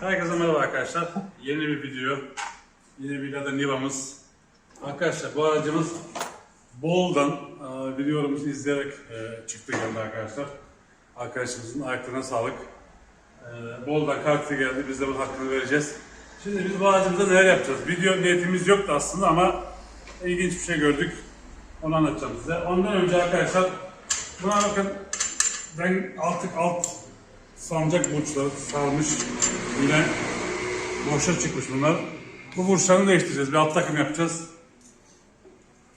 Herkese merhaba arkadaşlar. Yeni bir video. Yeni bir adı Niva'mız. Arkadaşlar bu aracımız Bol'dan videolarımızı izleyerek e, çıktı geldi arkadaşlar. Arkadaşımızın ayaklarına sağlık. E, Bol'dan kartı geldi. Biz de bunun hakkını vereceğiz. Şimdi biz bu aracımızda neler yapacağız? Video niyetimiz yoktu aslında ama ilginç bir şey gördük. Onu anlatacağım size. Ondan önce arkadaşlar buna bakın ben artık alt sancak burçları sarmış. Yine boşa çıkmış bunlar. Bu burçlarını değiştireceğiz. Bir alt takım yapacağız.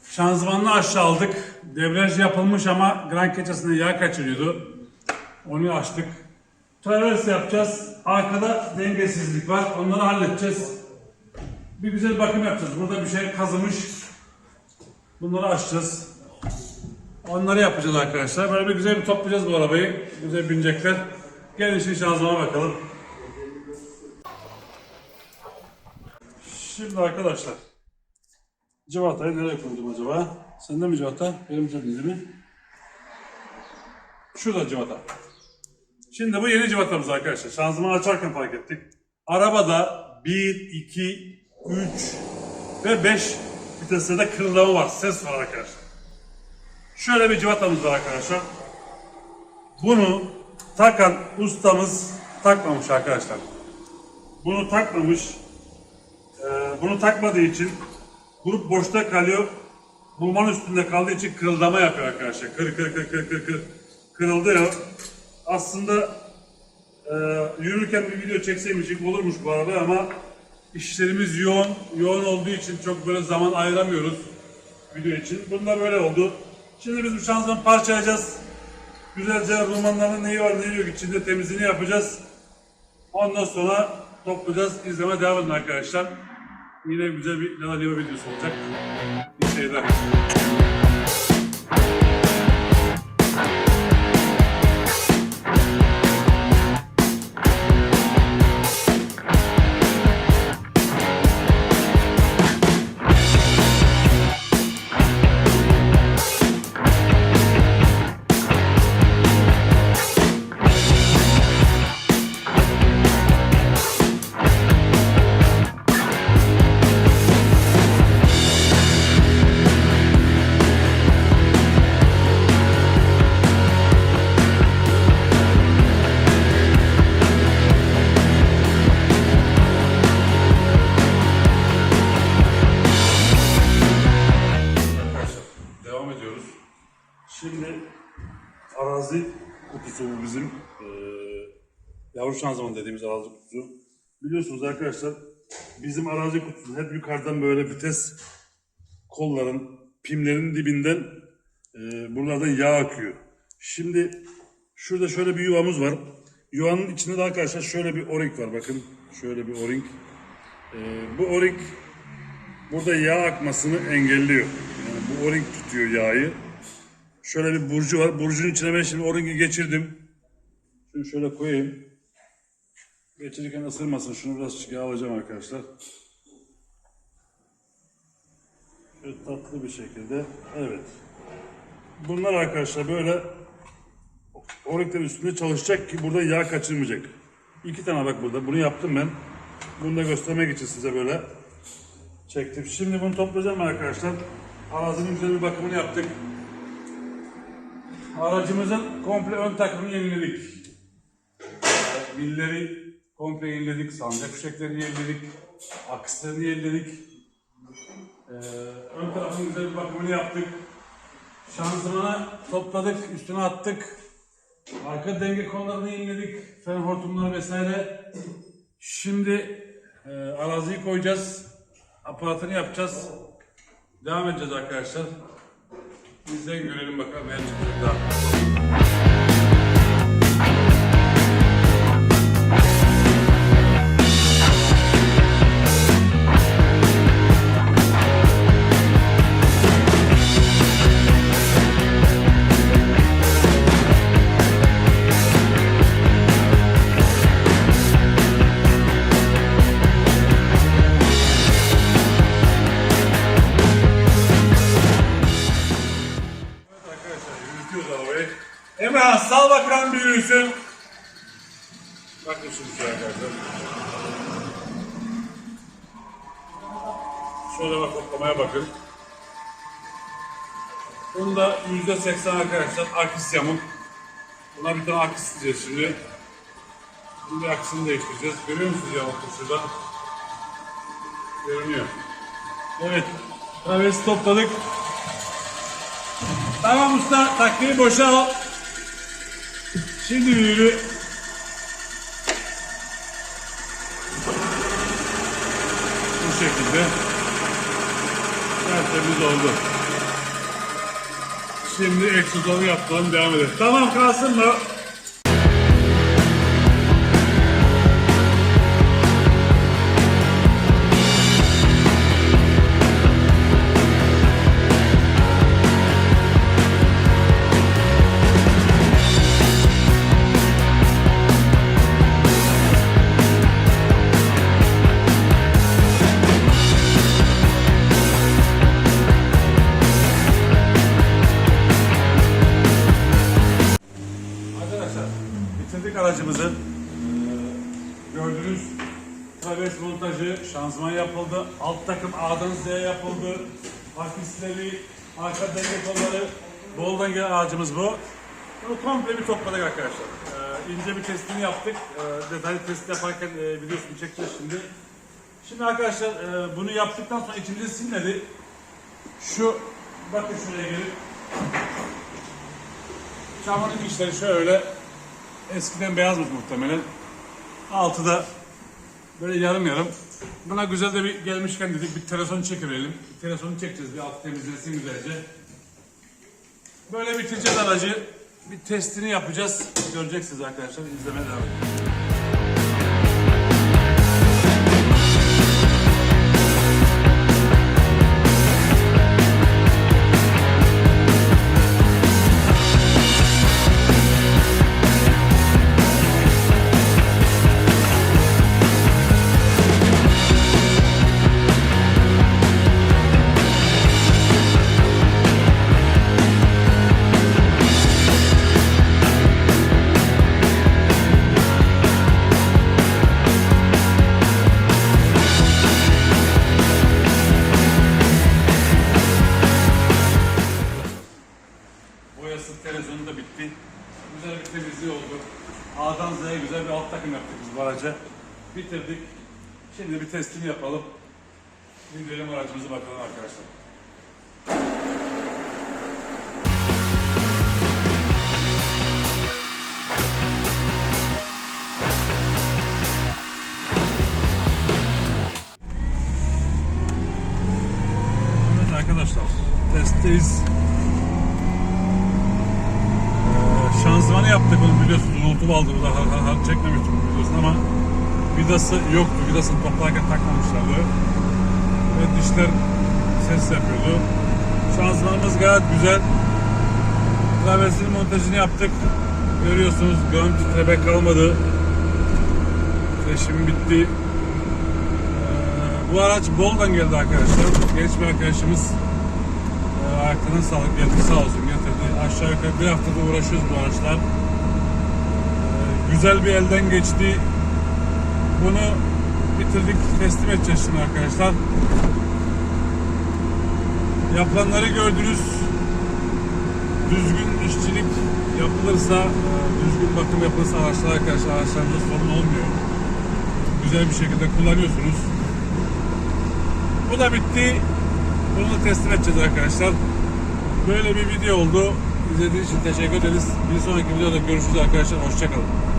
Şanzımanını aşağı aldık. Debriyaj yapılmış ama gran keçesinde yağ kaçırıyordu. Onu açtık. Travers yapacağız. Arkada dengesizlik var. Onları halledeceğiz. Bir güzel bakım yapacağız. Burada bir şey kazımış. Bunları açacağız. Onları yapacağız arkadaşlar. Böyle bir güzel bir toplayacağız bu arabayı. Güzel binecekler. Gelin şimdi şanzımana bakalım. Şimdi arkadaşlar. Civatayı nereye koydum acaba? Sende mi civata? Benim cebimde mi? Şurada civata. Şimdi bu yeni civatamız arkadaşlar. Şanzımanı açarken fark ettik. Arabada 1, 2, 3 ve 5 viteslerde kırılma var. Ses var arkadaşlar. Şöyle bir civatamız var arkadaşlar. Bunu takan ustamız takmamış arkadaşlar. Bunu takmamış. Bunu takmadığı için grup boşta kalıyor. Bulman üstünde kaldığı için kırıldama yapıyor arkadaşlar. Kır kır kır kır kır kır. Kırıldı ya. Aslında e, yürürken bir video çekseymişik olurmuş bu arada ama işlerimiz yoğun. Yoğun olduğu için çok böyle zaman ayıramıyoruz video için. Bunda böyle oldu. Şimdi biz bu şanzımanı parçalayacağız. Güzelce romanların neyi var neyi yok içinde temizliğini yapacağız. Ondan sonra toplayacağız. İzleme devam edin arkadaşlar. Yine güzel bir Lala Liva videosu olacak. İyi seyirler. Şimdi arazi kutusu bu bizim eee yavru şanzıman dediğimiz arazi kutusu. Biliyorsunuz arkadaşlar bizim arazi kutusu hep yukarıdan böyle vites kolların, pimlerin dibinden eee buralardan yağ akıyor. Şimdi şurada şöyle bir yuvamız var. Yuvanın içinde de arkadaşlar şöyle bir o-ring var bakın. Şöyle bir o-ring. Eee, bu o-ring burada yağ akmasını engelliyor. Yani bu o-ring tutuyor yağı. Şöyle bir burcu var. Burcun içine ben şimdi o-ringi geçirdim. Şunu şöyle koyayım. Geçirirken ısırmasın. Şunu biraz yağ alacağım arkadaşlar. Şöyle tatlı bir şekilde. Evet. Bunlar arkadaşlar böyle o-ringlerin üstünde çalışacak ki burada yağ kaçırmayacak. İki tane bak burada. Bunu yaptım ben. Bunu da göstermek için size böyle çektim. Şimdi bunu toplayacağım arkadaşlar. Arazinin güzel bir bakımını yaptık. Aracımızın komple ön takımını yeniledik. Milleri komple yeniledik. Sancak fişeklerini yeniledik. Akslarını yeniledik. Ee, ön tarafın güzel bir bakımını yaptık. Şanzımanı topladık, üstüne attık. Arka denge kollarını yeniledik. Fren hortumları vesaire. Şimdi e, araziyi koyacağız. Aparatını yapacağız. Devam edeceğiz arkadaşlar. Biz de görelim bakalım çıkacak daha. Çıkıyoruz havaya. Emrah sal bakalım bir yürüsün. Bakın şu arkadaşlar. Şöyle bak hoplamaya bakın. Bunda yüzde seksen arkadaşlar akis yamuk. Buna bir tane akis diyeceğiz şimdi. Bunun bir aksını değiştireceğiz. Görüyor musunuz yamukta şurada? Görünüyor. Evet. Travesi topladık. Tamam usta takviye boşa al. Şimdi yürü. Bu şekilde. Tertemiz oldu. Şimdi egzozonu yapalım devam edelim. Tamam kalsın mı? Montajı, şanzıman yapıldı. Alt takım A'dan Z'ye yapıldı. Akisleri, arka denge kolları. Boldan gelen aracımız bu. Bunu komple bir topladık arkadaşlar. Ee, ince bir testini yaptık. Ee, detaylı test yaparken e, videosunu çekeceğiz şimdi. Şimdi arkadaşlar e, bunu yaptıktan sonra içimize sinmedi. Şu bakın şuraya gelin. Çamurun içleri şöyle eskiden beyazmış muhtemelen. Altı da böyle yarım yarım. Buna güzel de bir gelmişken dedik bir telefonu çekiverelim. Bir telefonu çekeceğiz bir altı temizlesin güzelce. Böyle bitireceğiz aracı. Bir testini yapacağız. Göreceksiniz arkadaşlar. İzlemeye devam edin. A'dan Z'ye güzel bir alt takım yaptık biz araca. Bitirdik. Şimdi bir testini yapalım. İndirelim aracımızı bakalım arkadaşlar. Evet arkadaşlar, testteyiz. Ee, şanzımanı yaptık onu biliyorsunuz. Unuttum aldı burada. Har, har, har çekmemiştim biliyorsun ama vidası yoktu. Vidasını toplarken takmamışlardı. Ve dişler ses yapıyordu. Şanzımanımız gayet güzel. Travesinin montajını yaptık. Görüyorsunuz görüntü trebek kalmadı. Titreşim bitti. Ee, bu araç Bol'dan geldi arkadaşlar. Genç bir arkadaşımız e, ayaklarına sağlık geldi sağ olsun. Aşağı yukarı bir haftada uğraşıyoruz bu araçlar. Ee, güzel bir elden geçti. Bunu bitirdik, teslim edeceğiz şimdi arkadaşlar. Yapılanları gördünüz. Düzgün işçilik yapılırsa, düzgün bakım yapılırsa araçlar arkadaşlar araçlarınızda sorun olmuyor. Güzel bir şekilde kullanıyorsunuz. Bu da bitti. Bunu da teslim edeceğiz arkadaşlar. Böyle bir video oldu. İzlediğiniz için teşekkür ederiz. Bir sonraki videoda görüşürüz arkadaşlar. Hoşçakalın.